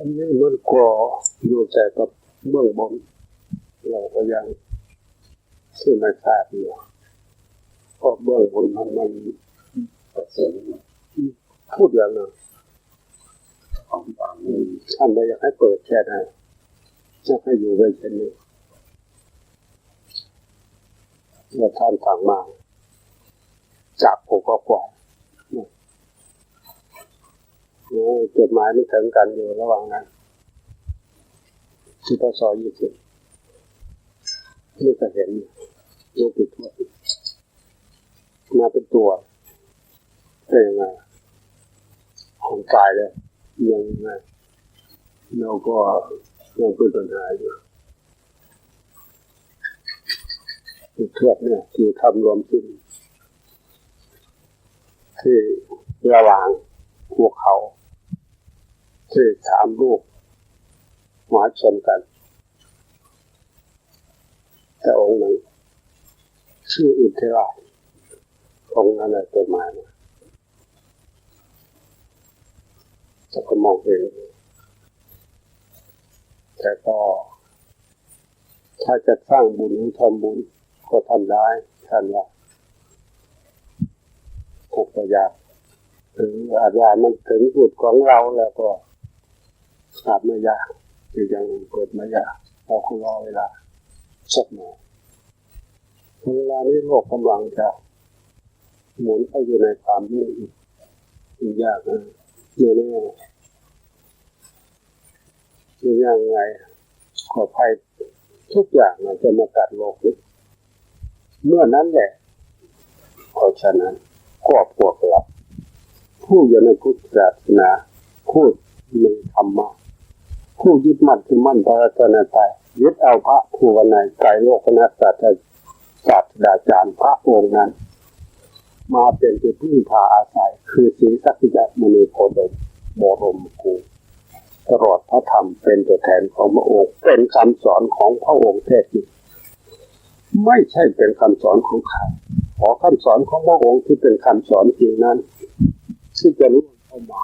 อันนี้มันก็อยู่แต่กับเบื้องบน เราก็ยังซึ่งไม่ทราบอยู่เพราะเบื้องบนมันมันประเสริฐพูดอย่างนั้นของต่างนี้ท่านไม่อยากให้เปิดแค่นั้นจะให้อยู่ไว้เช่นนี้เมื่อท่านสั่งมาจับผมก็ปล่อย โอ้จดหมายไม่ถึงกันอยู่ระหว่างนั้นที่พศยี่สิบนี่ก็เห็นลูกติดทั่วมาเป็นตัวเป็นยังไงของตายเลยยังไงเราก็ยังเป็นปัญหาอยู่ติดทั่วเนี่ยคือทำรวมสิ้นที่ระหว่างพวกเขา ที่สามลูกมาชนกัน แต่องค์หนึ่งชื่ออินทราองค์นั้นเป็นมาเนี่ยจะก็มองเห็นแต่ก็ ถ้าจะสร้างบุญทำบุญก็ทำได้ท่านว่าถูกประหยัดถึงอาจารย์มันถึงจุดของเราแล้วก็ อาจไม่ยากคือยังเกิดไม่ยากเราคงรอเวลาสักหน่อยเวลานี้โลกกำลังจะหมุนเข้าอยู่ในความนิ่งอีกยากนะเนี่ยนี่คือยังไงขอภัยทุกอย่างมันจะมากัดโลกนี้เมื่อนั้นแหละเพราะฉะนั้นก็พวกเราผู้อยู่ในพุทธศาสนาผู้มีธรรมะ ผู้ยึดมั่นคือมั่นพระรัตนตรัยยึดเอาพระผู้วันไหนไกรโลกนัสสัตศาสดาจารย์พระองค์นั้น มาเป็นจุดพึ่งพาอาศัย คือศีสักยะมณีโพดมบรมครูตลอดพระธรรมเป็นตัวแทนของพระองค์เป็นคำสอนของพระองค์แท้จริงไม่ใช่เป็นคำสอนของใครขอคำสอนของพระองค์ที่เป็นคำสอนจริงนั้นที่จะรู้เข้ามา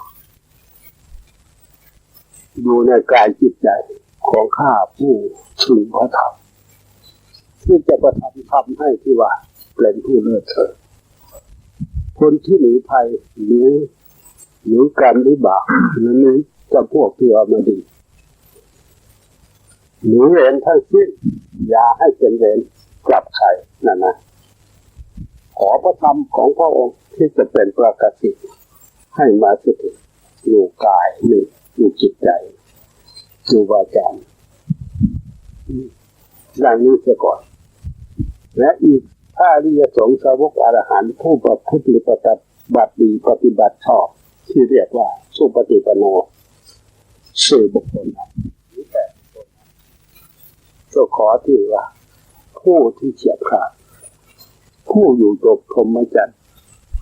ดูในกายจิตใจของข้าผู้ถึงพระธรรมที่จะประทำทำให้ที่ว่าเป็นผู้เลิศเถิดคนที่หนีภัยหรือหรือการวิบากนั้นนี้จะพวกที่เอามาดีหรือเวรทั้งสิ้นอย่าให้เป็นเวรกลับใครนั่นนะขอพระธรรมของพระองค์ที่จะเป็นประกาศให้มาสถิตอยู่กายหนึ่ง อยู่จิตใจอยู่วาจาอย่างนี้เสียก่อน และอีกถ้าริยสงฆ์สาวกอรหันต์ผู้ประพฤติปฏิบัติดีปฏิบัติชอบ ที่เรียกว่า สุปฏิปโนสื่อบุคคลนั้นหรือแต่บุคคลนั้นก็ขอที่ว่า ผู้ที่เฉียบขาด ผู้อยู่จบพรมจรรย์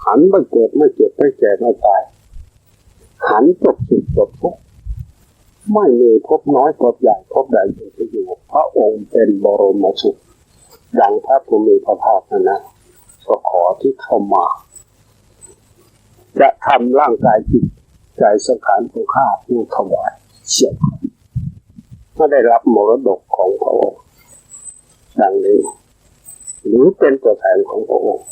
หันไม่เกิดไม่เจ็บไม่แก่ไม่ตาย หันจบสุดจบทุกไม่มีพบน้อยพบใหญ่พบใดจะอยู่พระองค์เป็นบรมสุขดังพระภูมิพระภาคนะนะก็ขอที่เข้ามา จะทำร่างกายจิตใจสังขารของข้าผู้ถวายเสียก็ได้รับมรดกของพระองค์ดังนี้ หรือเป็นตัวแทนของพระองค์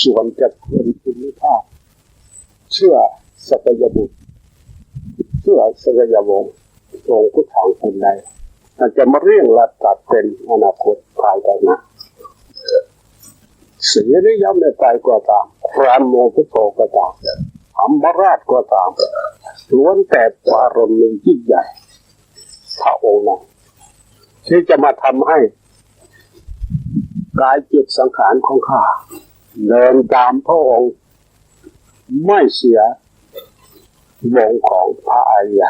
ส่วนจะเป็นภูมิภาคเชื่อ สักยบุตรเชื่อสักยวงศ์องค์พุทางคนใดอาจจะมาเรียงรัดตัดเป็นอนาคตภายภายหน้าสีนิยมในใจก็ตามพรามโมพุทโธก็ตามอัมบราชก็ตามล้วนแต่ปารมียิ่งใหญ่พระองค์นั้นที่จะมาทำให้กายจิตสังขารของข้าเดินตามพระองค์ไม่เสีย วงของพระอริย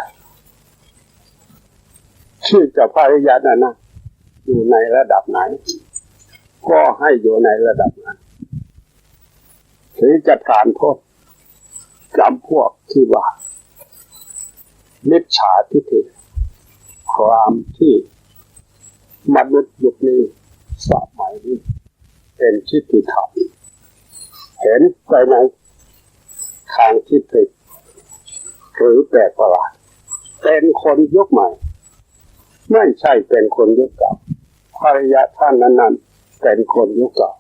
ชื่อจะพระอริยนั่นนะอยู่ในระดับไหน ก็ให้อยู่ในระดับนั้นถึงจะผ่านโทษจำพวกที่ว่านิจฉาทิฏฐิความที่มนุษย์ยุคนี้สมัยนี้เป็นทิฏฐิธรรมเห็นไปในทางทิฏฐิ หรือแปลกประหลาดเป็นคนยุคใหม่ ไม่ใช่เป็นคนยุคเก่าภรรยาท่านนั้นๆเป็นคนยุคเก่า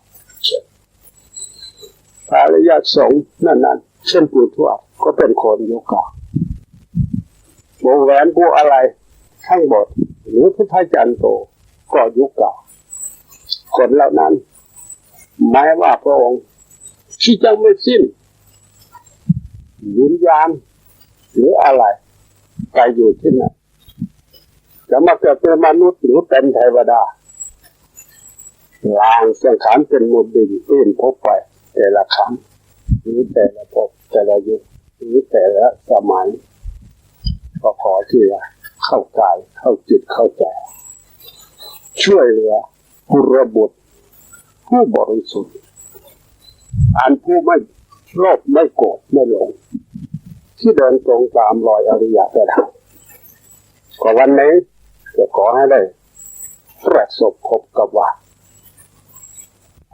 ภรรยาสงฆ์นั้นๆเช่นปู่ทวดก็เป็นคนยุคเก่าวงแหวนผู้อะไรทั้งหมดหรือพุทธจันโตก็ยุคเก่าคนเหล่านั้นหมายว่าพระองค์ที่ยังไม่สิ้นวิญญาณ หรืออะไรไปอยู่ที่ไหนจะมาเกิดเป็นมนุษย์หรือเป็นเทวดาลางสังขารเป็นมุดดินปีนพบไป แต่ละครั้งหรือแต่ละพบแต่ละยุคหรือแต่ละสมัย ก็ขอที่ว่าเข้ากายเข้าจิตเข้าใจช่วยเหลือผู้ระบุผู้บริสุทธิ์อันผู้ไม่โลภไม่โกรธไม่หลง ที่เดินตรงตามรอยอริยสัจก็วันนี้จะขอให้ได้ประสบพบกับว่า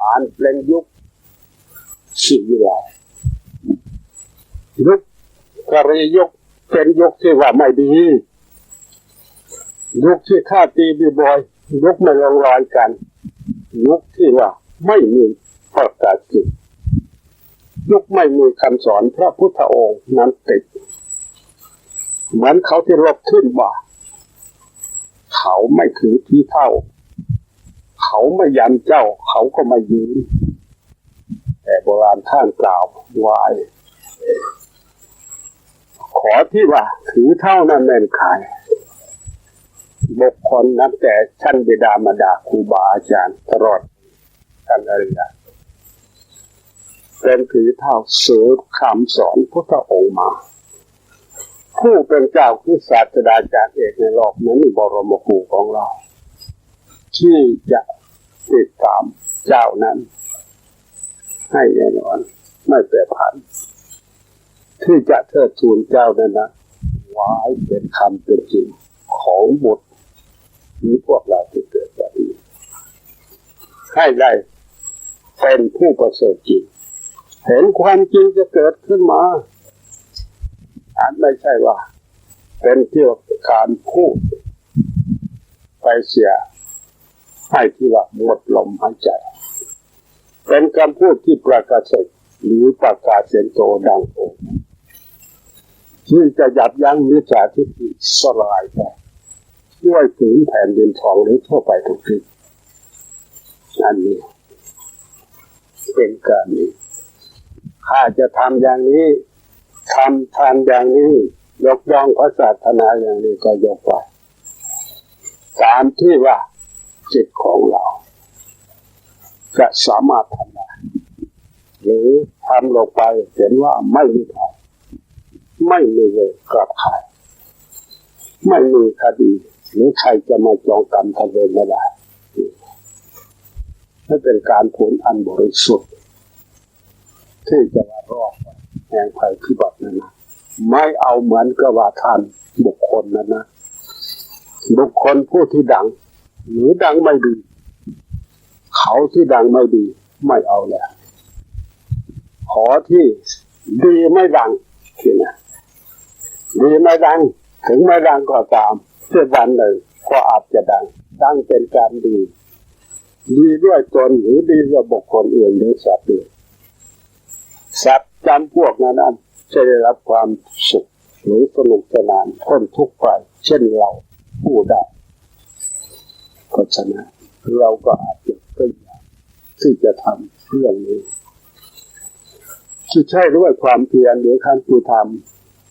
อ่านเป็นยุคชีวิไลยุคกรียุคเป็นยุคที่ว่าไม่ดี ยุคที่ฆ่าตีบีบอย ยุคไม่ลงรอยกัน ยุคที่ว่าไม่มีประกาศจิต ยุคไม่มีคำสอนพระพุทธองค์นั้นติด เหมือนเขาที่รบขึ้นว่า เขาไม่ถือที่เท่า เขาไม่ยันเจ้า เขาก็ไม่ยืน แต่โบราณท่านกล่าวไว้ขอที่ว่าถือเท่านั้นเน่นขายบุคคลนับแต่ชั้นบิดามารดาครูบาอาจารย์ตลอดท่านอริยะ เป็นถือเท่าสืบคำสอนพุทธองค์มา ผู้เป็นเจ้าคือศาสดาจารย์เอกในโลกนั้นบรมครูของเรา ที่จะติดตามเจ้านั้น ให้แน่นอนไม่แปรผัน ที่จะเทิดทูนเจ้านั้นนะไว้เป็นคำเป็นจริงของบุตรหรือพวกเราที่เกิดแบบนี้ให้ได้เป็นผู้ประเสริฐจริง เห็นความจริงจะเกิดขึ้นมาอันไม่ใช่ว่า เป็นเที่ยวการพูด ไปเสีย ให้ที่ว่าหมดลมหายใจ เป็นคำพูดที่ประกาศหรือประกาศเสียงโตดังโอที่จะหยับยั้งมิจฉาทิฏฐิสลายไปด้วยผืนแผ่นดินทองหรือทั่วไปทุกที่อันนี้เป็นการนี้ ข้าจะทำอย่างนี้ทำทานอย่างนี้ ยกย่องพระศาสนาอย่างนี้ก็ยกไปตามที่ว่าจิตของเราจะสามารถทำได้หรือทำลงไปเห็นว่าไม่มีทางไม่มีเวรกลับใครไม่มีคดี หรือใครจะมาจองกรรมทำเวรไม่ได้นั่นเป็นการผลอันบริสุทธิ์ ที่จะมารอดแห่งภัยพิบัตินั้นนะไม่เอาเหมือนกับว่าท่านบุคคลนั้นนะบุคคลผู้ที่ดัง หรือดังไม่ดี เขาที่ดังไม่ดี ไม่เอาแล้วขอที่ดีไม่ดังทีนะดีไม่ดัง ถึงไม่ดังก็ตามเพื่อวันหนึ่งก็อาจจะดัง ดังเป็นการดี ดีด้วยตนหรือดีด้วยบุคคลอื่นหรือสัตว์อื่น สัตว์จำพวกนั้นจะได้รับความสุขหรือสนุกสนานพ้นทุกข์ไปเช่นเราผู้ได้เพราะเราก็อาจจะพยายามที่จะทำเรื่องนี้ที่ใช่ด้วยความเพียรหรือขั้นที่ท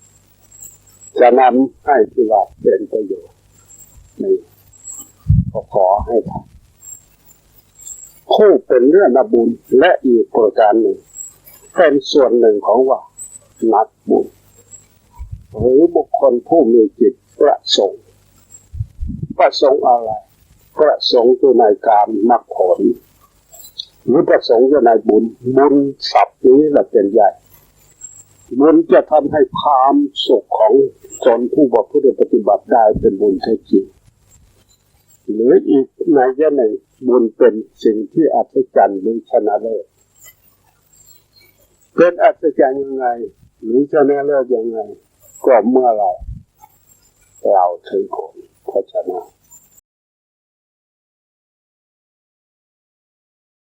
ำจะนำให้ที่ว่าเป็นประโยชน์นี่ก็ขอให้ทำคู่เป็นเรื่องบุญและอีกประการหนึ่ง เป็นส่วนหนึ่งของว่านักบุญหรือบุคคลผู้มีจิตประสงค์ประสงค์อะไร ประสงค์ตัวในการนักผล หรือประสงค์ตัวในบุญ บุญศัพท์นี้แหละเป็นใหญ่ บุญจะทำให้ความสุขของคนผู้บอกผู้ปฏิบัติได้เป็นบุญแท้จริงหรืออีกในยะหนึ่งบุญเป็นสิ่งที่อัศจรรย์หรือชนะเลิศ เป็นอัศจรรย์ยังไง หรือชนะเลิศยังไง ก็เมื่อเราเราถึงคลพัฒนา